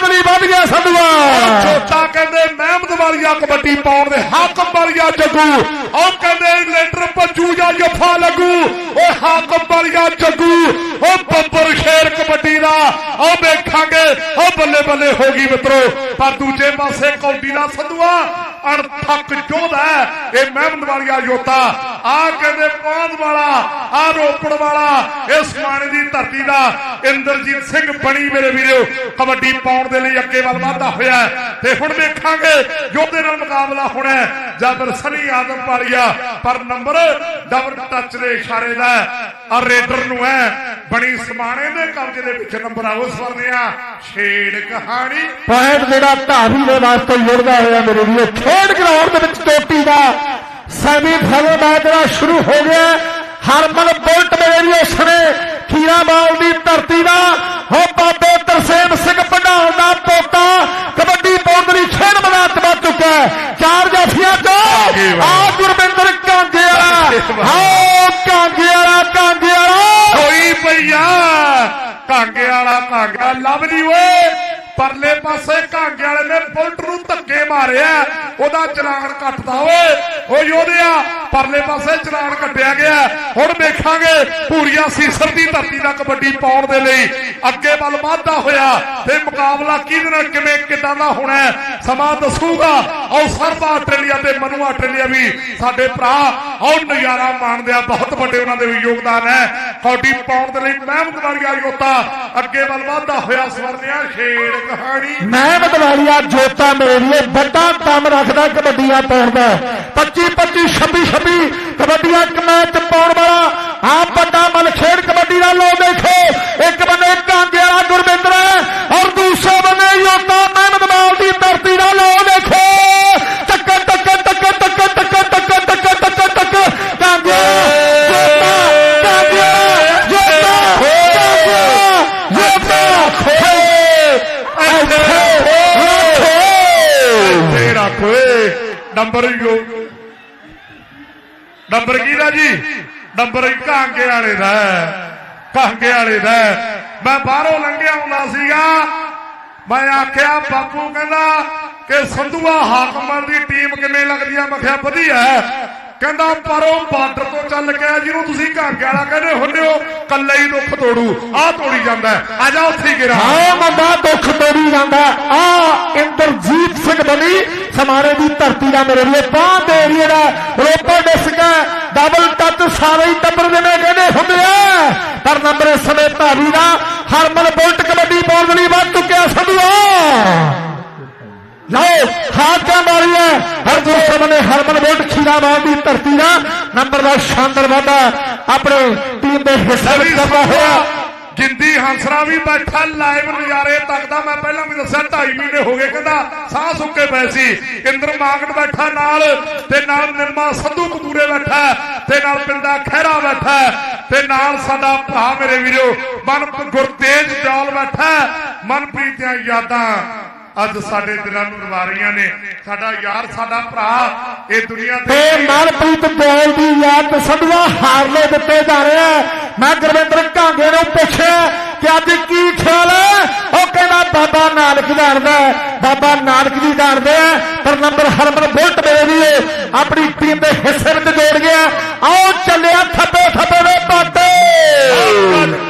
ਬੋਦਲੀ ਵੱਧ ਗਿਆ ਸੰਧੂਆ ਛੋਟਾ ਕਹਿੰਦੇ ਮਹਿਮਦ ਵਾਲੀਆ ਕਬੱਡੀ ਪਾਉਣ ਦੇ ਹਾਕਮ ਵਾਲੀਆ ਜੱਗੂ। ਉਹ ਕਹਿੰਦੇ ਲੈਂਟਰ ਭੱਜੂ ਜਾਂ ਜਫਾ ਲੱਗੂ। ਓਏ ਹਾਕਮ ਵਾਲੀਆ ਜੱਗੂ। ਉਹ ਬੱਬਰ ਸ਼ੇਰ ਕਬੱਡੀ ਦਾ। ਉਹ ਵੇਖਾਂਗੇ। ਉਹ ਬੱਲੇ ਬੱਲੇ ਹੋ ਗਈ ਮਿੱਤਰੋ। ਪਰ ਦੂਜੇ ਪਾਸੇ ਕੌਡੀ ਦਾ ਸੰਧੂਆ ਅਣਥੱਕ ਜੋਧਾ ਹੈ। ਇਹ ਮਹਿਮਦ ਵਾਲੀਆ ਯੋਤਾ ਆ ਕਹਿੰਦੇ ਪੌਂਦ ਵਾਲਾ ਆ ਰੋਪੜ ਵਾਲਾ, ਇਸ ਸਮਾਣੇ ਦੀ ਧਰਤੀ ਦਾ। ਇੰਦਰਜੀਤ ਸਿੰਘ ਬਣੀ ਮੇਰੇ ਵੀਰੋ। ਕਬੱਡੀ ਪਾਉਣ ਦੇ ਲਈ ਅੱਗੇ ਵੱਲ ਵਧਦਾ ਹੋਇਆ ਤੇ ਹੁਣ ਵੇਖਾਂਗੇ ਯੋਧੇ ਨਾਲ ਮੁਕਾਬਲਾ ਹੋਣਾ ਹੈ। ਸਨੀ ਆਦਮ ਵਾਲੀਆ ਪਰ ਨੰਬਰ ਡਬਲ ਟੱਚ ਦੇ ਇਸ਼ਾਰੇ ਦਾ ਆ ਰੇਡਰ ਨੂੰ ਹੈ। ਬਣੀ ਸਮਾਣੇ ਦੇ ਕਬਜ਼ੇ ਦੇ ਵਿੱਚ ਨੰਬਰ ਆਉ ਸਵਰਨਿਆ ਛੇੜ ਕਹਾਣੀ। ਪੁਆਇੰਟ ਜਿਹੜਾ ਧਾਰੀ ਦੇ ਵਾਸਤੇ ਜੁੜਦਾ ਹੋਇਆ ਮੇਰੇ ਵੀਰੋ। ਖੇਡ ਗਰਾਊਂਡ ਦੇ ਵਿੱਚ ਚੋਟੀ ਦਾ ਸੈਮੀ ਫਾਈਨਲ ਮੈਚ ਜਿਹੜਾ ਸ਼ੁਰੂ ਹੋ ਗਿਆ ਹਰਮਨ ਬੁਲਟ ਮੇਰੇ ਵੀਰੋ ਸਣੇ ਖੀਰਾ ਬਾਲ ਦੀ ਧਰਤੀ ਦਾ ਹੋ ਬਾਬੇ ਤਰਸੇਮ ਸਿੰਘ ਪਢਾਲ ਦਾ ਪੋਤਾ ਕਬੱਡੀ ਪਾਉਣ ਦੇ ਖੇਡ ਮੈਦਾਨ ਵੱਜ ਚੁੱਕਾ ਚਾਰ ਜਾਫੀਆਂ ਚ ਆ ਗੁਰਵਿੰਦਰ ਕਾਂਗੇ ਵਾਲਾ ਹਾਂ ਕਾਂਗੇ ਵਾਲਾ ਕਾਂਗੇ ਵਾਲਾ ਪਈਆ। ਕਾਂਗੇ ਵਾਲਾ ਕਾਂਗਾ ਲਵਲੀ ਓਏ। ਪਰਲੇ ਪਾਸੇ ਕਾਂਗੇ ਵਾਲੇ ਨੇ ਬੁਲਟ ਨੂੰ ਧੱਕੇ ਮਾਰਿਆ। ਉਹਦਾ ਚਲਾਨ ਕੱਟਦਾ ਓਏ। ਓ ਯੋਧਿਆ ਪਰਲੇ ਪਾਸੇ ਚਲਾਨ ਕੱਟਿਆ ਗਿਆ। ਹੁਣ ਵੇਖਾਂਗੇ ਪੂਰੀਆ ਸੀਸਰ ਦੀ ਧਰਤੀ ਦਾ ਕਬੱਡੀ ਪਾਉਣ ਦੇ ਲਈ ਅੱਗੇ ਵੱਲ ਵਾਧਾ ਹੋਇਆ। ਤੇ ਮੁਕਾਬਲਾ ਕਿਹਦੇ ਨਾਲ, ਕਿਵੇਂ, ਕਿੱਦਾਂ ਦਾ ਹੋਣਾ ਸਮਾਂ ਦੱਸੂਗਾ। ਆਓ ਸਰਬਾ ਆਸਟ੍ਰੇਲੀਆ ਤੇ ਮਨੂ ਆਸਟ੍ਰੇਲੀਆ ਵੀ ਸਾਡੇ ਭਰਾ, ਆਓ ਨਜ਼ਾਰਾ ਮਾਣਦੇ ਆ। ਬਹੁਤ ਵੱਡੇ ਉਹਨਾਂ ਦੇ ਵੀ ਯੋਗਦਾਨ ਹੈ। ਕੌਡੀ ਪਾਉਣ ਦੇ ਲਈ ਮਹਿਮਦ ਵਾਲੀਆ ਯੋਤਾ ਅੱਗੇ ਵੱਲ ਵਾਧਾ ਹੋਇਆ ਸਵਰਨਿਆ ਛੇੜ ਕਹਾਣੀ। ਮੈਂ ਬਦਵਾਲੀਆ ਜੋਤਾ ਮੇਰੇ ਲਈ ਵੱਡਾ ਕੰਮ ਰੱਖਦਾ ਕਬੱਡੀਆਂ ਪਾਉਣ ਦਾ। 25 25 26 26 ਕਬੱਡੀਆਂ ਇੱਕ ਮੈਚ ਪਾਉਣ ਵਾਲਾ ਆ ਵੱਡਾ ਮਲ ਖੇਡ ਕਬੱਡੀ ਦਾ ਲੋ ਦੇਖੋ ਇੱਕ ਬੰਨੇ ਕਾਂਗੇ ਵਾਲਾ ਗੁਰਵਿੰਦਰ ਹੈ ਔਰ ਦੂਸਰੇ ਬੰਨੇ ਜੋਤਾ ਮਹਿਮਦਵਾਲ ਦੀ ਧਰਤੀ ਦਾ ਲੋ ਦੇਖੋ ਟੱਕ ਟੱਕ ਟੱਕ ਟੱਕ ਟੱਕ ਟੱਕ ਟੱਕ ਟੱਕ ਟੱਕ ਕਾਂਗੇ ਜੋਤਾ ਕਾਂਗੇ ਜੋਤਾ ਕਾਂਗੇ ਜੋਤਾ ਇੱਥੇ ਰੱਖ ਓਏ ਨੰਬਰ ਯੋ ਨੰਬਰ ਕਿਹਦਾ ਜੀ? ਨੰਬਰ ਹੀ ਕਾਂਗੇ ਵਾਲੇ ਦਾ ਕਾਂਗੇ ਵਾਲੇ ਦਾ ਮੈਂ ਬਾਹਰੋਂ ਲੰਘਿਆ ਹੁੰਦਾ ਸੀਗਾ। ਮੈਂ ਆਖਿਆ, ਬਾਪੂ ਕਹਿੰਦਾ ਕਿ ਸੰਧੂਆ ਹਾਕਮਾਂ ਦੀ ਟੀਮ ਕਿਵੇਂ ਲੱਗਦੀ ਆ? ਮੈਂ ਕਿਹਾ, ਵਧੀਆ ਕਹਿੰਦਾ, ਪਰ ਉਹ ਬਾਰਡਰ ਤੋਂ ਚੱਲ ਕੇ ਜਿਹਨੂੰ ਤੁਸੀਂ ਕਾਂਗੇ ਵਾਲਾ ਕਹਿੰਦੇ ਹੁੰਦੇ ਹੋ ਕੱਲੇ ਹੀ ਦੁੱਖ ਤੋੜੂ। ਆਹ ਤੋੜੀ ਜਾਂਦਾ ਆ ਜਾ ਉੱਥੇ ਗਿਰਾ। ਹਾਂ, ਬੰਦਾ ਦੁੱਖ ਤੋੜੀ ਜਾਂਦਾ ਆ ਇੰਦਰਜੀਤ ਸਿੰਘ ਬਣੀ, ਸਮਾਰੇ ਦੀ ਧਰਤੀ ਦਾ ਮੇਰੇ ਲਈ ਬਾਹ ਦੇ ਏਰੀਏ ਦਾ ਰੋਪੜ ਡਿਸਕ ਡਬਲ ਟੱਚ ਸਾਰੇ ਹੀ ਟੱਬਰ ਦੇ ਕਹਿੰਦੇ ਹੁੰਦੇ ਆ। ਪਰ ਨੰਬਰ ਇਸ ਸਮੇਂ ਧਾਰੀ ਦਾ ਹਰਮਨ ਬੁਲਟ ਕਬੱਡੀ ਬੋਲਣੀ ਵੱਧ ਚੁੱਕਿਆ ਸੰਧੂਆ। ਲਓ ਹਾਕਾਂ ਮਾਰੀ ਹੈ ਹਰ ਦੂਸਰੇ ਬੰਨੇ ਹਰਮਨ ਬੁਲਟ ਖੀਰਾਵਾਲ ਦੀ ਧਰਤੀ ਦਾ ਨੰਬਰ ਦਾ ਸ਼ਾਨਦਾਰ ਵਾਧਾ ਆਪਣੇ ਟੀਮ ਦੇ ਹਿੱਸੇ ਵਿੱਚ ਕਰਦਾ ਹੋਇਆ। ਜਿੰਦੀ ਹੰਸਰਾ ਵੀ ਬੈਠਾ ਲਾਈਵ ਨਜ਼ਾਰੇ ਤੱਕਦਾ। ਮੈਂ ਪਹਿਲਾਂ ਵੀ ਦੱਸਿਆ 2.5 ਮਹੀਨੇ ਹੋ ਗਏ ਕਹਿੰਦਾ ਸਾਹ ਸੁੱਕੇ ਪਏ ਸੀ। ਇੰਦਰ ਮਾਗਟ ਬੈਠਾ ਨਾਲ ਤੇ ਨਾਲ ਨਿਰਮਾ ਸੰਧੂ ਕਪੂਰੇ ਬੈਠਾ ਤੇ ਨਾਲ ਪਿੰਡਾ ਖਹਿਰਾ ਬੈਠਾ ਤੇ ਨਾਲ ਸਾਡਾ ਭਰਾ ਮੇਰੇ ਵੀਰੋ ਮਨ ਗੁਰਤੇਜ ਜੌਲ ਬੈਠਾ। ਮਨਪ੍ਰੀਤ ਦੀਆਂ ਯਾਦਾਂ। ਅੱਜ ਸਾਡੇ ਦਿਲਾਂ ਨੂੰ ਰਵਾ ਰਹੀਆਂ ਨੇ। ਸਾਡਾ ਯਾਰ ਸਾਡਾ ਭਰਾ ਇਹ ਦੁਨੀਆ ਤੇ ਮਨਪ੍ਰੀਤ ਬੋਲ ਦੀ ਯਾਦ ਸੰਧਵਾ ਹਾਰਲੇ ਦਿੱਤੇ ਜਾ ਰਹੇ ਮੈਂ ਗੁਰਵਿੰਦਰ ਕਾਂਗੇ ਨੂੰ ਪੁੱਛਿਆ ਕਿ ਅੱਜ ਕੀ ਖਿਆਲ ਹੈ? ਉਹ ਕਹਿੰਦਾ ਬਾਬਾ ਨਾਨਕ ਜਾਣਦਾ ਬਾਬਾ ਨਾਨਕ ਜੀ ਜਾਣਦੇ ਆ। ਪਰ ਨੰਬਰ ਹਰਮਨ ਬੁਲਟ ਮੇਰੇ ਵੀ ਆਪਣੀ ਟੀਮ ਦੇ ਹਿੱਸੇ ਵਿੱਚ ਜੋੜ ਗਿਆ। ਆਓ ਚੱਲਿਆ ਥੱਬੇ ਥੱਬੇ ਦੇ ਪਾਟੇ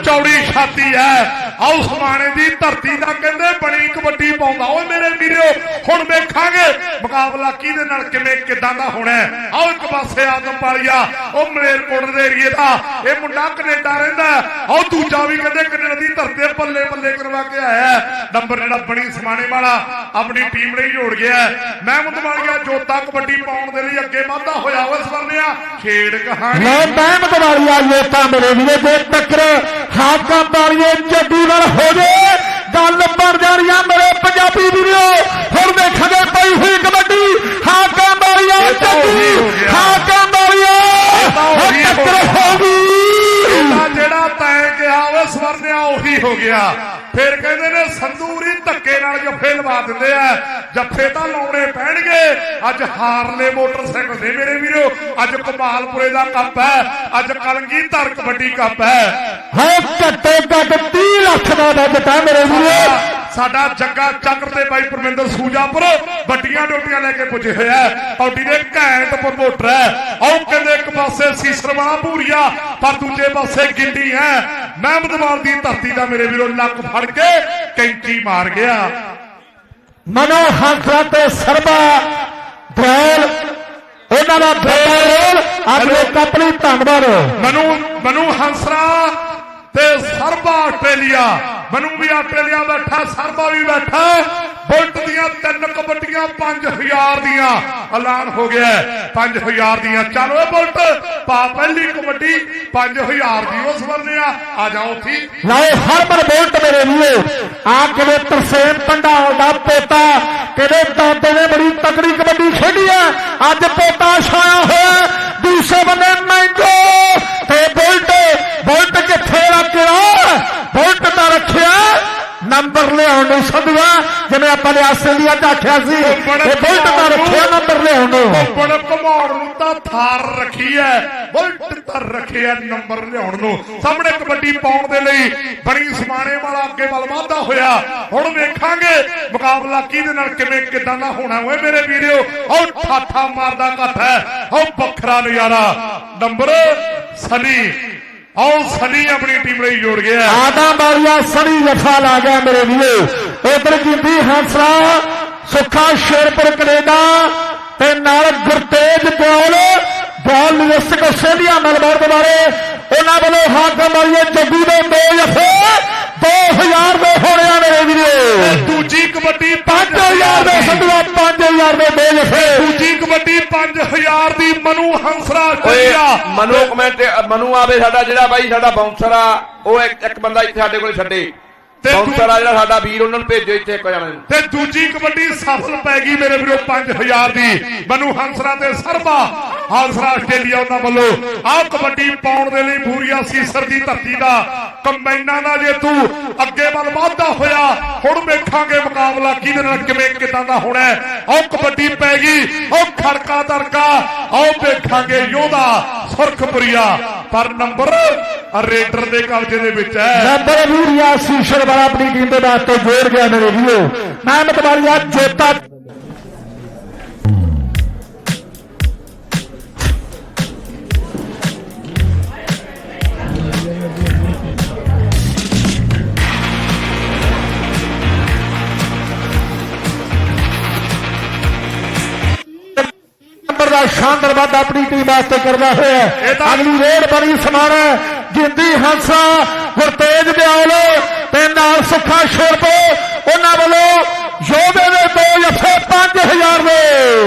ਚੌੜੀ ਛਾਤੀ ਹੈ। ਆਉ ਸਮਾਣੇ ਦੀ ਧਰਤੀ ਦਾ ਕਹਿੰਦੇ ਬਣੀ ਕਬੱਡੀ ਪਾਉਂਦਾ। ਓਏ ਮੇਰੇ ਵੀਰੋ, ਹੁਣ ਵੇਖਾਂਗੇ ਮੁਕਾਬਲਾ ਕਿਹਦੇ ਨਾਲ, ਕਿਵੇਂ, ਕਿੱਦਾਂ ਦਾ ਹੋਣਾ ਹੈ। ਇੱਕ ਪਾਸੇ ਆਦਮ ਵਾਲੀਆ ਉਹ ਮਲੇਰਕੋਟ ਦੇ ਏਰੀਏ ਦਾ। ਇਹ ਮੁੰਡਾ ਕੈਨੇਡਾ ਰਹਿੰਦਾ ਆਓ ਦੂਜਾ ਵੀ ਕਹਿੰਦੇ ਕੈਨੇਡਾ ਦੀ ਧਰਤੀ ਤੇ ਬੱਲੇ ਕਰਵਾ ਕੇ ਆਇਆ ਨੰਬਰ ਜਿਹੜਾ ਬਣੀ ਸਮਾਣੇ ਵਾਲਾ, ਆਪਣੀ ਟੀਮ ਲਈ ਜੋੜ ਗਿਆ ਹੈ। ਮਹਿਮਦ ਵਾਲੀਆ ਜੋਤਾ ਕਬੱਡੀ ਪਾਉਣ ਦੇ ਲਈ ਅੱਗੇ ਵਾਧਾ ਹੋਇਆ। ਓਏ ਸਵਰਨਿਆ, ਖੇਡ ਕਹਾਣੀ। ਮੈਂ ਮਹਿਮਦ ਵਾਲੀਆ ਇਹ ਮੇਰੇ ਵੀਰੇ ਦੇ ਟੱਕਰ ਹਾਕਾਂ ਵਾਲੀਏ ਜੱਦੀ ਨਾਲ ਹੋ ਜੇ ਗੱਲ ਬਣ ਜਾਣੀ ਆ ਮੇਰੇ ਪੰਜਾਬੀ ਵੀਰੋ ਹੁਣ ਦੇਖਾਂਗੇ ਪਈ ਹੋਈ ਕਬੱਡੀ ਹਾਕਾਂ ਵਾਲੀਆ ਇਹ ਤਾਂ ਉਹੀ ਜੱਦੀ ਹੋ ਗਿਆ। ਹਾਕਾਂ ਵਾਲੀਆ ਤਾਂ ਉਹੀ ਹੋ ਟੱਕਰ ਗਿਆ। ਹੋ ਗਈ ਇਹਦਾ ਜਿਹੜਾ ਤੈਂ ਕਿਹਾ ਓਏ ਸਵਰਨਿਆ ਉਹੀ ਹੋ ਗਿਆ ਫਿਰ ਕਹਿੰਦੇ ਨੇ ਸੰਦੂਰੀ ਧੱਕੇ ਨਾਲ ਜੱਫੇ ਲਵਾ ਦਿੰਦੇ ਆ। ਜੱਫੇ ਤਾਂ ਲਾਉਣੇ ਪੈਣਗੇ। ਅੱਜ ਹਾਰਲੇ ਮੋਟਰਸਾਈਕਲ ਦੇ ਮੇਰੇ ਵੀਰੋ ਅੱਜ ਕਮਾਲਪੁਰੇ ਦਾ ਕੱਪ ਹੈ ਅੱਜ ਕਲੰਗੀਧਰ ਕਬੱਡੀ ਕੱਪ ਹੈ। ਹੈ ਘੱਟੋ ਘੱਟ 30 ਲੱਖ ਦਾ ਬਜਟ ਹੈ ਮੇਰੇ ਵੀਰੋ। ਸਾਡਾ ਜੱਗਾ ਚੱਕਰ ਤੇ ਬਾਈ ਪਰਮਿੰਦਰ ਸੂਜਾਪੁਰ ਵੱਡੀਆਂ ਡੋਟੀਆਂ ਲੈ ਕੇ ਪੁੱਜੇ ਹੋਇਆ। ਕੌਡੀ ਦੇ ਘੈਂਟ ਪ੍ਰਮੋਟਰ ਹੈ। ਆਓ ਕਹਿੰਦੇ ਇੱਕ ਪਾਸੇ ਸੀਸਰ ਵਾਲਾ ਭੂਰੀਆ ਪਰ ਦੂਜੇ ਪਾਸੇ ਗਿੰਡੀ ਹੈ। ਮਹਿਮਦਵਾਲ ਦੀ ਧਰਤੀ ਦਾ ਮੇਰੇ ਵੀਰੋ ਲੱਕ ਫੜ ਕੇ ਕੈਂਚੀ ਮਾਰ ਗਿਆ। ਮਨੋ ਹੰਸਰਾ ਤੇ ਸਰਬਾ ਦੌਲ ਉਹਨਾਂ ਦਾ ਬੇਟਾ ਰੋਲ। ਦੇ ਕਪਲੀ ਧੰਨਵਾਦ। ਮਨੂ ਮਨੂ ਹੰਸਰਾ ਤੇ ਸਰਬਾ ਆਸਟ੍ਰੇਲੀਆ। ਮਨੂ ਵੀ ਆਸਟ੍ਰੇਲੀਆ ਬੈਠਾ ਸਰਬਾ ਵੀ ਬੈਠਾ। ਬੁਲਟ ਦੀਆਂ ਤਿੰਨ ਕਬੱਡੀਆਂ 5000 ਦੀਆਂ। ਐਲਾਨ ਹੋ ਗਿਆ ਹੈ। 5000 ਦੀਆਂ। ਚਲੋ ਇਹ ਬੁਲਟ, ਪਾ ਪਹਿਲੀ ਕਬੱਡੀ 5000 ਦੀ ਉਸ ਵਰਨਿਆ ਆ ਜਾਓ ਥੀ ਲਓ ਹਰਮਨ ਬੋਲਟ ਮੇਰੇ ਵੀਰੋ ਆ ਕਿਵੇਂ ਤਰਸੇਮ ਪੰਡਾਲ ਦਾ ਪੋਤਾ, ਕਿਵੇਂ ਦਾਦੇ ਨੇ ਬੜੀ ਤਕੜੀ ਕਬੱਡੀ ਖੇਡੀ ਹੈ। ਅੱਜ ਪੋਤਾ ਛਾਇਆ ਹੋਇਆ ਹੈ। ਦੂਸਰੇ ਬੰਨੇ ਮੈਂਗੋ ਤੇ ਬੁਲਟ। ਬੁਲਟ ਕਿੱਥੇ ਰੱਖਿਆ? ਬੁਲਟ ਤਾਂ ਰੱਖਿਆ। ਨੰਬਰ ਲਿਆਉਣ ਨੂੰ ਸੰਧੂਆ ਜਿਵੇਂ ਆਪਾਂ ਨੇ ਆਸਟ੍ਰੇਲੀਆ ਚ ਆਖਿਆ ਸੀ ਇਹ ਬੁਲਟ ਤਾਂ ਰੱਖਿਆ ਨੰਬਰ ਲਿਆਉਣ ਨੂੰ ਬੜ ਘਮੌੜ ਨੂੰ ਤਾਂ ਥਾਰ ਰੱਖੀ ਐ। ਬੁਲਟ ਤਾਂ ਰੱਖਿਆ ਨੰਬਰ ਲਿਆਉਣ ਨੂੰ। ਸਾਹਮਣੇ ਕਬੱਡੀ ਪਾਉਣ ਦੇ ਲਈ ਬੜੀ ਸਮਾਣੇ ਵਾਲਾ ਅੱਗੇ ਵੱਲ ਵਾਧਾ ਹੋਇਆ। ਹੁਣ ਵੇਖਾਂਗੇ ਮੁਕਾਬਲਾ ਕਿਹਦੇ ਨਾਲ ਕਿਵੇਂ ਕਿਦਾਂ ਦਾ ਹੋਣਾ ਓਏ ਮੇਰੇ ਵੀਰੋ। ਉਹ ਠਾਠਾ ਮਾਰਦਾ ਘੱਟ ਹੈ ਉਹ ਵੱਖਰਾ ਨਜ਼ਾਰਾ। ਨੰਬਰ ਸਨੀ। ਆਓ ਸਨੀ ਆਪਣੀ ਟੀਮ ਲਈ ਜੋੜ ਗਿਆ। ਆਦਮ ਵਾਲੀਆ ਸੜੀ ਜਫਾ ਲਾ ਗਿਆ ਮੇਰੇ ਵੀਰੋ। ਉਧਰ ਜਿੰਦੀ ਹੰਸਰਾ ਸੁੱਖਾ ਸ਼ੇਰਪੁਰ ਕੈਨੇਡਾ ਤੇ ਨਾਲ ਗੁਰਤੇਜ ਦਿਓਲ ਬਾਲ ਲਿਸਟਿਕ ਆਸਟ੍ਰੇਲੀਆ ਮੈਲਬੌਰਨ ਬਾਰੇ ਉਹਨਾਂ ਵੱਲੋਂ ਹਾਕਮ ਵਾਲੀਏ ਜੱਗੂ ਦੇ ਦੋ ਜਫੇ 2000 ਦੇ ਹੋਣੇ ਆ ਮੇਰੇ ਵੀਰੋ। ਦੂਜੀ ਕਬੱਡੀ 5000 ਦੇ ਸੰਧੂਆ 5000 ਦੇ ਦੋ ਜਫੇ ਦੂਜੀ ਕਬੱਡੀ 5000 ਦੀ ਹੰਸਰਾ ਆਸਟ੍ਰੇਲੀਆ ਮਨੂ ਕਮੈਂਟ ਮਨੂ ਆਵੇ ਸਾਡਾ ਜਿਹੜਾ ਬਾਈ ਸਾਡਾ ਬਾਉਂਸਰ ਆ ਉਹ ਇੱਕ ਇੱਕ ਬੰਦਾ ਇੱਥੇ ਸਾਡੇ ਕੋਲ ਛੱਡੇ। ਤੇ ਬਾਉਂਸਰ ਆ ਜਿਹੜਾ ਸਾਡਾ ਵੀਰ ਉਹਨਾਂ ਨੂੰ ਭੇਜੋ ਇੱਥੇ ਇੱਕ ਜਣੇ ਨੂੰ। ਤੇ ਦੂਜੀ ਕਬੱਡੀ ਸਫਲ ਪੈ ਗਈ ਮੇਰੇ ਵੀਰੋ 5000 ਦੀ। ਮਨੂ ਹੰਸਰਾ ਤੇ ਸਰਬਾ ਹੰਸਰਾ ਆਸਟ੍ਰੇਲੀਆ ਉਹਨਾਂ ਵੱਲੋਂ। ਆਹ ਕਬੱਡੀ ਪਾਉਣ ਦੇ ਲਈ ਬੂਰੀਆ ਸੀਸਰ ਦੀ ਧਰਤੀ ਦਾ ਕੰਬਾਈਨਾਂ ਦਾ ਜੇ ਤੂੰ ਅੱਗੇ ਵੱਲ ਵਾਧਾ ਹੋਇਆ ਹੁਣ ਵੇਖਾਂਗੇ ਮੁਕਾਬਲਾ ਕਿਹਦੇ ਨਾਲ ਕਿਵੇਂ ਕਿਦਾਂ ਦਾ ਹੋਣਾ ਹੈ। ਆਹ ਕਬੱਡੀ ਪੈ ਗਈ ਉਹ ਖੜਕਾ ਦਰਕਾ ਆਓ ਵੇਖਾਂਗੇ ਯੋਧਾ ਸੁਰਖਪੁਰੀਆ। ਪਰ ਨੰਬਰ ਰੇਡਰ ਦੇ ਕਬਜ਼ੇ ਦੇ ਵਿੱਚ ਹੈ। ਨੰਬਰ ਵੀਰਿਆ ਸੀਸ਼ਰ ਵਾਲਾ ਆਪਣੀ ਟੀਮ ਦੇ ਵਾਸਤੇ ਜੋੜ ਗਿਆ ਮੇਰੇ ਵੀਰੋ। ਮਹਿਮਦ ਵਾਲੀਆ ਜੋਤਾ। ਦਾ ਸ਼ਾਨਦਾਰ ਵਾਧਾ ਆਪਣੀ ਟੀਮ ਵਾਸਤੇ ਕਰਦਾ ਹੋਇਆ ਅਗਲੀ ਰੇਡ ਬੜੀ ਸਮਾਨ ਜਿੰਦੀ ਹੰਸਾ, ਗੁਰਤੇਜ ਦਿਆਲ। ਤੇ ਨਾਲ ਸੁੱਖਾ ਸ਼ੋਰਪੋ ਉਹਨਾਂ ਵੱਲੋਂ ਯੋਧੇ ਦੇ ਦੋ ਜੱਫੇ 5000 ਦੇ।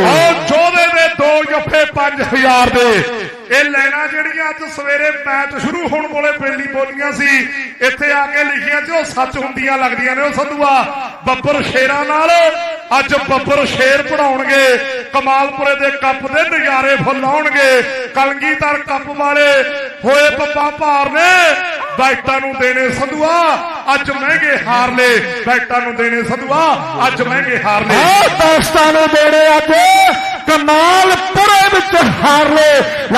ਆਹ ਜੋਧੇ ਦੇ ਦੋ ਜੱਫੇ 5000 ਦੇ। ਇਹ ਲੈਣਾ ਜਿਹੜੀਆਂ ਅੱਜ ਸਵੇਰੇ ਮੈਚ ਸ਼ੁਰੂ ਹੋਣ ਕੋਲੇ ਪਹਿਲੀ ਬੋਲੀਆਂ ਸੀ, ਇੱਥੇ ਆ ਕੇ ਲਿਖੀਆਂ ਤੇ ਉਹ ਸੱਚ ਹੁੰਦੀਆਂ ਲੱਗਦੀਆਂ ਨੇ ਉਹ ਸੰਧੂਆ। ਬੱਬਰ ਸ਼ੇਰਾਂ ਨਾਲ ਅੱਜ ਬੱਬਰ ਸ਼ੇਰ ਪੜਾਉਣਗੇ, ਕਮਾਲਪੁਰੇ ਦੇ ਕੱਪ ਦੇ ਨਜ਼ਾਰੇ ਫੁੱਲ ਆਉਣਗੇ, ਕਲਗੀਧਰ ਕੱਪ ਵਾਲੇ ਹੋਏ ਪੱਪਾ ਭਾਰ ਨੇ ਬਾਈਟਾਂ ਨੂੰ ਦੇਣੇ ਸੰਧੂਆ। ਅੱਜ ਮਹਿੰਗੇ ਹਾਰ ਲੈ ਬੈਟਾਂ ਨੂੰ ਦੇਣੇ ਸੰਧੂਆ ਅੱਜ ਮਹਿੰਗੇ ਹਾਰ ਲੈ ਆ ਦੋਸਤਾਂ ਨੂੰ ਦੇਣੇ ਅੱਜ ਕਮਾਲਪੁਰੇ ਵਿੱਚ ਹਾਰ ਲੈ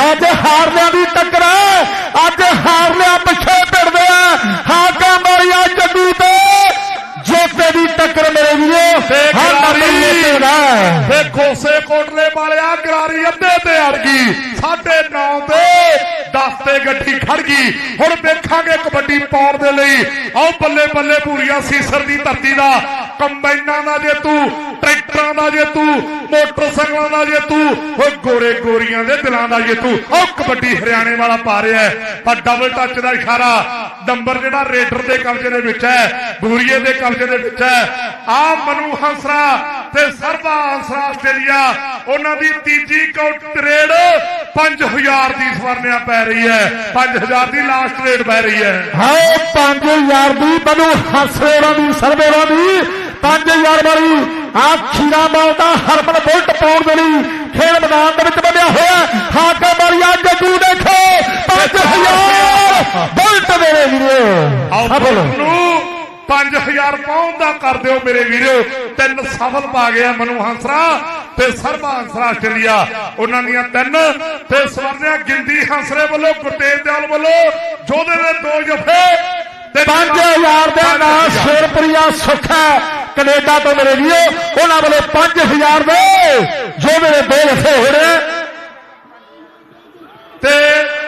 ਅੱਜ ਹਾਰਲਿਆਂ ਦੀ ਟੱਕਰ। ਅੱਜ ਹਾਰਲਿਆਂ ਪਿੱਛੇ ਫਿਰਦੇ ਆ। ਹਾਕਮ ਵਾਲੀਆ ਜੱਗੂ ਤੇ ਜੋਤੇ ਦੀ ਟੱਕਰ ਮੇਰੇ ਵੀਰੋ ਤੇ ਖੋਸੇ ਕੋਟਲੇ ਵਾਲਿਆ ਗਰਾਰੀ ਅੱਧੇ ਤੇ ਅੜ ਗਈ ਸਾਢੇ 9 ਤੇ 10 ਤੇ ਗੱਡੀ ਖੜ ਗਈ। ਹੁਣ ਵੇਖਾਂਗੇ ਕਬੱਡੀ ਪਾਉਣ ਦੇ ਲਈ। ਆਓ ਬੱਲੇ ਬੱਲੇ ਪੂਰੀਆ ਸੀਸਰ ਦੀ ਧਰਤੀ ਦਾ। ਕੰਬਾਈਨਾਂ ਦਾ ਜੇ ਤੂੰ, ਟਰੈਕਟਰਾਂ ਦਾ ਜੇ ਤੂੰ, ਮੋਟਰਸਾਈਕਲਾਂ ਦਾ ਜੇ ਤੂੰ ਓ ਗੋਰੇ ਗੋਰੀਆਂ ਦੇ ਦਿਲਾਂ ਦਾ ਜੇ ਤੂੰ। ਆਹ ਕਬੱਡੀ ਹਰਿਆਣੇ ਵਾਲਾ ਪਾ ਰਿਹਾ ਪਰ ਡਬਲ ਟੱਚ ਦਾ ਇਸ਼ਾਰਾ। ਨੰਬਰ ਜਿਹੜਾ ਰੇਡਰ ਦੇ ਕਬਜ਼ੇ ਦੇ ਵਿੱਚ ਹੈ, ਬੂਰੀਏ ਦੇ ਕਬਜ਼ੇ ਦੇ ਵਿੱਚ ਹੈ। ਆ ਮਨੂ ਹੰਸਰਾ ਤੇ ਸਰਬਾ ਹੰਸਰਾ ਆਸਟ੍ਰੇਲੀਆ। ਉਹਨਾਂ ਦੀ ਤੀਜੀ ਕਾਊਂਟ ਰੇਡ 5000 ਦੀ ਸਵਰਨਿਆ ਪੈ ਰਹੀ ਹੈ। 5000 ਦੀ ਲਾਸਟ ਰੇਡ ਪੈ ਰਹੀ ਹੈ। ਹਾਏ 5000 ਦੀ ਬਨੂ ਹਸਰੇਰਾਂ ਦੀ ਸਰਵੇਰਾਂ ਦੀ 5000 ਵਾਲੀ ਆ ਖੀਰਾ ਮਾਲਦਾ ਹਰਮਨ ਬੁਲਟ ਪਾਉਣ ਦੇ ਲਈ ਖੇਡ ਮੈਦਾਨ ਦੇ ਵਿੱਚ ਬੰਨਿਆ ਹੋਇਆ ਹਾਕਮ ਵਾਲੀਆ ਜੱਗੂ ਦੇਖੋ 5000 ਬੁਲਟ ਦੇ ਵੀਰੋ। ਆਓ ਨੂੰ 5000 ਪਾਉਂਡ ਦਾ ਕਰ ਦਿਓ ਮੇਰੇ ਵੀਰੋ। ਤਿੰਨ ਸਫਲ ਪਾ ਗਿਆ ਮਨੂ ਹੰਸਰਾ। ਤੇ ਸਰਬਾ ਹੰਸਰਾ ਆਸਟ੍ਰੇਲੀਆ ਉਹਨਾਂ ਦੀਆਂ ਤਿੰਨ ਤੇ ਸਵਰਨਿਆ ਗਿੰਦੀ ਹੰਸਰੇ ਵੱਲੋਂ ਗੁਰਤੇਜ ਦਿਆਲ ਵੱਲੋਂ ਜੋਧੇ ਦੇ ਦੋ ਜਫੇ ਤੇ 5000 ਦੇ ਨਾਲ ਸ਼ੇਰਪੁਰੀਆ ਸੁੱਖ ਹੈ। ਕੈਨੇਡਾ ਤੋਂ ਮੇਰੇ ਵੀਓ ਉਹਨਾਂ ਵੱਲੋਂ 5000 ਦੇ ਜੋ ਮੇਰੇ ਦੋ ਲਫੇ ਹੋ ਰਹੇ ਤੇ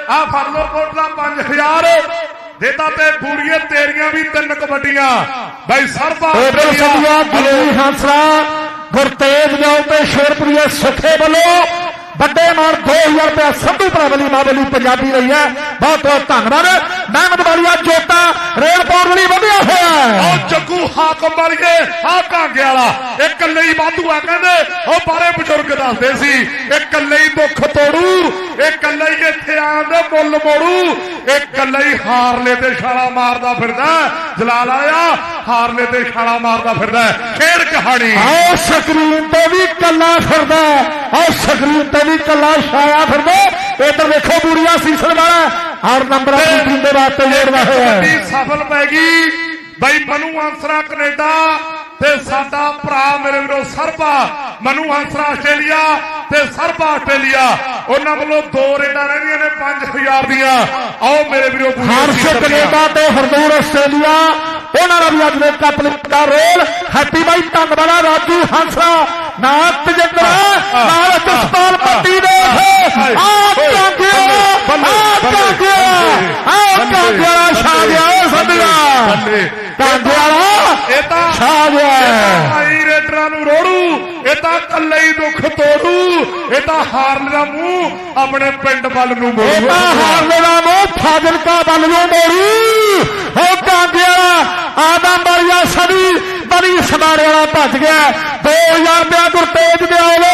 ਆ ਫੜ ਲਓ ਕੋਟਲਾ 5000 ਦੇਤਾ ਤੇ ਬੂੜੀਏ ਤੇਰੀਆਂ ਵੀ ਤਿੰਨ ਕਬੱਡੀਆਂ। ਬਾਈ ਸਰਬਾ ਗੁਰੂ ਹੰਸਰਾ ਗੁਰਤੇਜ ਜਾਓ ਤੇ ਸ਼ੇਰਪੁਰੀਆ ਸੁੱਖੇ ਵੱਲੋਂ ਵੱਡੇ ਮਾਰ 2000 ਰੁਪਏ ਸੰਧੂ ਭਰਾਵਲੀ ਮਾਵਲੀ ਪੰਜਾਬੀ ਲਈ ਹੈ। ਬਹੁਤ ਬਹੁਤ ਧੰਨਵਾਦ। ਮਹਿਮਦ ਵਾਲੀਆ ਜੋਤਾ ਰੇਲਪੋਰਟ ਲਈ ਵਧਿਆ ਹੋਇਆ ਉਹ ਜੱਗੂ ਹਾਕਮ ਵਰਗੇ ਆ ਕਾਂਗੇ ਵਾਲਾ ਇਹ ਇਕੱਲੇ ਹੀ ਵਾਧੂ ਆ ਕਹਿੰਦੇ। ਉਹ ਬਾਰੇ ਬਜ਼ੁਰਗ ਦੱਸਦੇ ਸੀ ਇਹ ਇਕੱਲੇ ਹੀ ਤੋੜੂ ਇਹ ਇਕੱਲੇ ਹੀ ਇੱਥੇ ਆਉਣ ਦੇ ਮੁੱਲ ਮੋੜੂ ਇਹ ਇਕੱਲੇ ਹੀ ਹਾਰਲੇ ਤੇ ਛਾਲਾ ਮਾਰਦਾ ਫਿਰਦਾ। ਜਲਾਲ ਆਇਆ ਹਾਰਲੇ ਤੇ ਛਾਲਾ ਮਾਰਦਾ ਫਿਰਦਾ। ਖੇਡ ਕਹਾਣੀ। ਆਓ ਸਕਰੀਨ ਤੇ ਵੀ ਕੱਲਾ ਫਿਰਦਾ। ਆਓ ਸਕਰੀਨ ਤੇ ਵੀ ਕੱਲਾ ਛਾਇਆ ਫਿਰਦਾ ਇਧਰ ਵੇਖੋ ਬੂੜੀਆ ਸੀਸਣ ਵਾਲਾ। ਹਰ ਨੰਬਰ ਆਪਣੀ ਟੀਮ ਦੇ ਵਾਸਤੇ ਜੋੜਦਾ ਹੋਇਆ। ਹੈ ਸਫਲ ਪੈ ਗਈ। ਬਈ ਮਨੂ ਹੰਸਰਾ ਕੈਨੇਡਾ ਤੇ ਸਾਡਾ ਭਰਾ ਮੇਰੇ ਵੀਰੋ ਸਰਬਾ। ਮਨੂ ਹੰਸਰਾ ਆਸਟ੍ਰੇਲੀਆ ਤੇ ਸਰਬਾ ਆਸਟ੍ਰੇਲੀਆ। ਉਹਨਾਂ ਵੱਲੋਂ ਦੋ ਰੇਡਾਂ ਰਹਿੰਦੀਆਂ ਨੇ 5000 ਦੀਆਂ। ਆਓ ਮੇਰੇ ਵੀਰੋ ਹਰਸ਼। ਕੈਨੇਡਾ ਤੇ ਹਰਦੂਰ ਆਸਟ੍ਰੇਲੀਆ ਉਹਨਾਂ ਦਾ ਵੀ ਅੱਜ ਦੇ ਕੱਪ ਦਾ ਰੋਲ। ਹੈਪੀ ਬਾਈ ਧੰਨਵਾਦ ਰਾਜੂ ਹੰਸਰਾ। ਨਾਲ ਤਜਿੰਦਰ ਨਾਲ ਜਸਪਾਲ ਪੱਟੀ ਦੇ। ਆ ਕਾਂਗਿਆ ਆ ਕਾਂਗਿਆ ਆ ਕਾਂਗਿਆ ਛਾ ਗਿਆ ਬੱਲੇ ਕਾਂਗਿਆ ਇਹ ਤਾਂ ਛਾ ਗਿਆ ਆਈ ਰੇਡਰਾਂ ਨੂੰ ਰੋੜੂ ਇਹ ਤਾਂ ਕੱਲੇ ਹੀ ਦੁੱਖ ਤੋੜੂ ਇਹ ਤਾਂ ਹਾਰਨ ਦਾ ਮੂੰਹ ਆਪਣੇ ਪਿੰਡ ਵੱਲ ਨੂੰ ਇਹ ਮੋੜੂ ਤਾਂ ਹਾਰ ਲੈਣਾ ਮੋ ਫਾਜ਼ਿਲਕਾ ਵੱਲ ਨੂੰ ਮੋੜੀ। ਹੋ ਕਾਂਗਿਆ ਆਦਮ ਬੜੀਆ ਸਦੀ ਬੜੀ ਸਮਾਰੇ ਵਾਲਾ ਭੱਜ ਗਿਆ। 2000 ਰੁਪਇਆ ਗੁਰਤੇਜ ਦੇ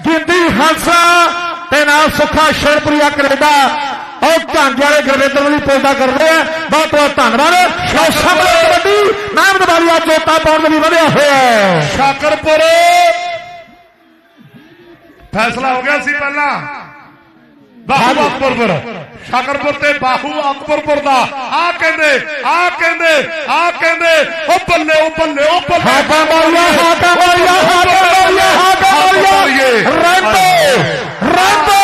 ਜਿੰਦੀ ਹੰਸਾ ਤੇ ਨਾਲ ਸੁੱਖਾ ਸ਼ਰਪੁਰੀਆ ਕੈਨੇਡਾ। ਉਹ ਕਾਂਗਿਆ ਦੇ ਗੁਰਵੇਂਦਰ ਨੂੰ ਵੀ ਪੋਸਟਾ ਕਰਦੇ ਆ। ਬਹੁਤ ਬਹੁਤ ਧੰਨਵਾਦ। ਸ਼ੋ ਸਾਹਮਣੇ ਕਬੱਡੀ ਨਾਮ ਦਵਾਲੀਆ ਜੋਤਾ ਪਾਉਣ ਦੇ ਲਈ ਵਧਿਆ ਹੋਇਆ ਹੈ। ਸ਼ਾਕਰਪੁਰ। ਫੈਸਲਾ ਹੋ ਗਿਆ ਸੀ ਪਹਿਲਾਂ। ਬਾਹੂ ਅਕਬਰਪੁਰ ਸ਼ਾਕਰਪੁਰ ਤੇ ਬਾਹੂ ਅਕਬਰਪੁਰ ਦਾ। ਆ ਕਹਿੰਦੇ ਆ ਕਹਿੰਦੇ ਆ ਕਹਿੰਦੇ ਉਹ ਬੱਲੇ ਉਹ ਬੱਲੇ ਉਹ ਬੱਲੇ। ਹਾਕਾ ਮਾਰਿਆ ਹਾਕਾ ਮਾਰਿਆ ਹਾਕਾ ਮਾਰਿਆ ਹਾਕਾ ਮਾਰਿਆ। Rambo Rambo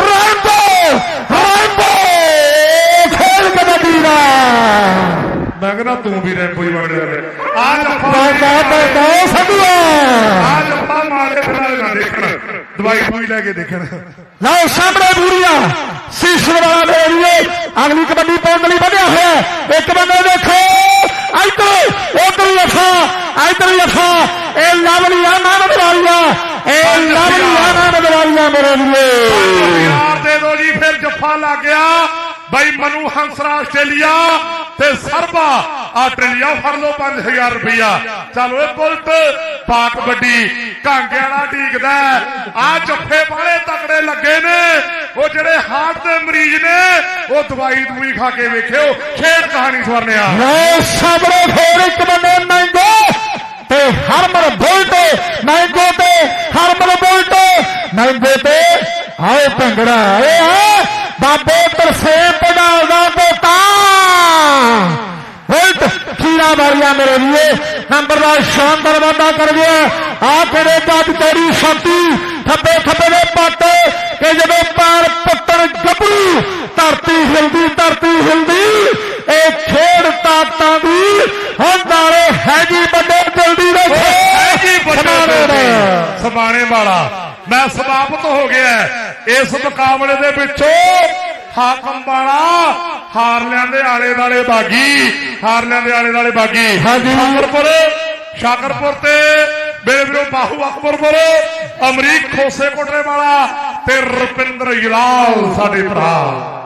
Rambo Rambo. ਖੇਲ ਕਬੱਡੀ ਦਾ। ਮੈਂ ਕਹਿੰਦਾ ਤੂੰ ਵੀ ਰੈਂਪੋ ਹੀ ਬਣ ਜਾ ਆ ਜੱਫਾ ਬਾਬਾ ਬਾਬਾ ਸੰਧੂਆ ਆ। ਜੱਫਾ ਮਾਰੇ ਫਿਰਾਲੇ ਨਾ ਦੇਖਣ। ਦਵਾਈ ਦਵਾਈ ਲੈ ਕੇ ਦੇਖਣ। ਲਓ ਸਾਹਮਣੇ ਬੂਰੀਆ ਸੀਸਰ ਵਾਲਾ ਮੇਰੀਏ ਅਗਲੀ ਕਬੱਡੀ ਪਾਉਣ ਲਈ ਵਧਿਆ ਹੋਇਆ। ਇੱਕ ਬੰਦੇ ਦੇਖੋ। ਇੱਧਰ ਉਧਰ ਲਫਾ ਇੱਧਰ ਲਫਾ ਇਹ ਲਵਲੀ ਆ ਨਾਨਕ ਵਾਲੀਆ ਇਹ ਲਵਲੀ ਆ ਨਾਨਕ ਵਾਲੀਆ ਮੇਰੇ ਵੀਰੇ। ਯਾਰ ਦੇ ਦੋ ਜੀ ਫਿਰ ਜੱਫਾ ਲੱਗ ਗਿਆ। ਬਾਈ ਮਨੂ ਹੰਸਰਾ ਆਸਟ੍ਰੇਲੀਆ ਤੇ ਸਰਬਾ ਆਸਟ੍ਰੇਲੀਆ ਫੜ ਲਓ 5000 ਰੁਪਇਆ ਚੱਲ ਓਏ ਬੁਲਟ ਪਾ ਕਬੱਡੀ ਕਾਂਗੇ ਵਾਲਾ ਢੀਕਦਾ ਆ ਜੱਫੇ ਵਾਲੇ ਤਕੜੇ ਲੱਗੇ ਨੇ। ਉਹ ਜਿਹੜੇ ਹਾਰਟ ਦੇ ਮਰੀਜ਼ ਨੇ, ਉਹ ਦਵਾਈ ਦੂਈ ਖਾ ਕੇ ਵੇਖਿਓ। ਖੇਡ ਕਹਾਣੀ ਸਵਰਨਿਆ। ਲਓ ਸਾਹਮਣੇ ਫੇਰ ਇੱਕ ਬੰਦੇ ਮੈਂਗੋ ਤੇ ਹਰਮਨ ਬੁਲਟ। ਮੈਂਗੋ ਤੇ ਹਰਮਨ ਬੁਲਟ। ਮੈਂਗੋ ਤੇ ਆਏ ਭੰਗੜਾ। ਆਏ ਬਾਬੇ ਤਰਸੇ ਪੜਾਲ ਦਾ ਬੋਤਾ ਬੁਲਟ ਖੀਰਾ ਮਾਰਿਆ ਮੇਰੇ लिए ਨੰਬਰਦਾਰ ਸ਼ਾਨਦਾਰ ਵਾਧਾ ਕਰ ਗਿਆ। ਆ ਤੇਰੇ ਬਾਦ ਤੇਰੀ ਸ਼ਕਤੀ? ਥੱਬੇ ਥੱਬੇ ਦੇ ਪੱਟ ਕਿ ਜਦੋਂ ਪੈਰ ਪੱਟਣ ਗੱਭਰੂ ਧਰਤੀ ਹਿਲਦੀ ਧਰਤੀ ਹਿਲਦੀ ਇਹ ਖੇਡ ਤਾਕਤਾਂ ਦੀ ਹੁਣ ਨਾਲੇ ਹੈਗੀ ਵੱਡੇ ਜਲਦੀ ਹੈ ਜੀ ਦੇਖੋ ਵੱਡੇ ਦਾ। ਸਮਾਣੇ ਵਾਲਾ। ਮੈਂ ਸਮਾਪਤ ਹੋ ਗਿਆ। ਇਸ ਮੁਕਾਬਲੇ ਦੇ ਵਿੱਚੋਂ ਹਾਕਮ ਵਾਲਾ ਹਾਰਲਿਆਂ ਦੇ ਆਲੇ ਦਾਲੇ ਬਾਗੀ ਹਾਰਲਿਆਂ ਦੇ ਆਲੇ ਦਾਲੇ ਬਾਗੀ ਹਾਂਜੀ। ਸ਼ਾਕਰਪੁਰ ਸ਼ਾਕਰਪੁਰ ਤੇ ਮੇਰੇ ਵੀਰੋ ਬਾਹੂ ਅਕਬਰਪੁਰ ਅਮਰੀਕ ਖੋਸੇ ਕੋਟਰੇ ਵਾਲਾ ਤੇ ਰੁਪਿੰਦਰ ਜਲਾਲ ਸਾਡੇ ਭਰਾ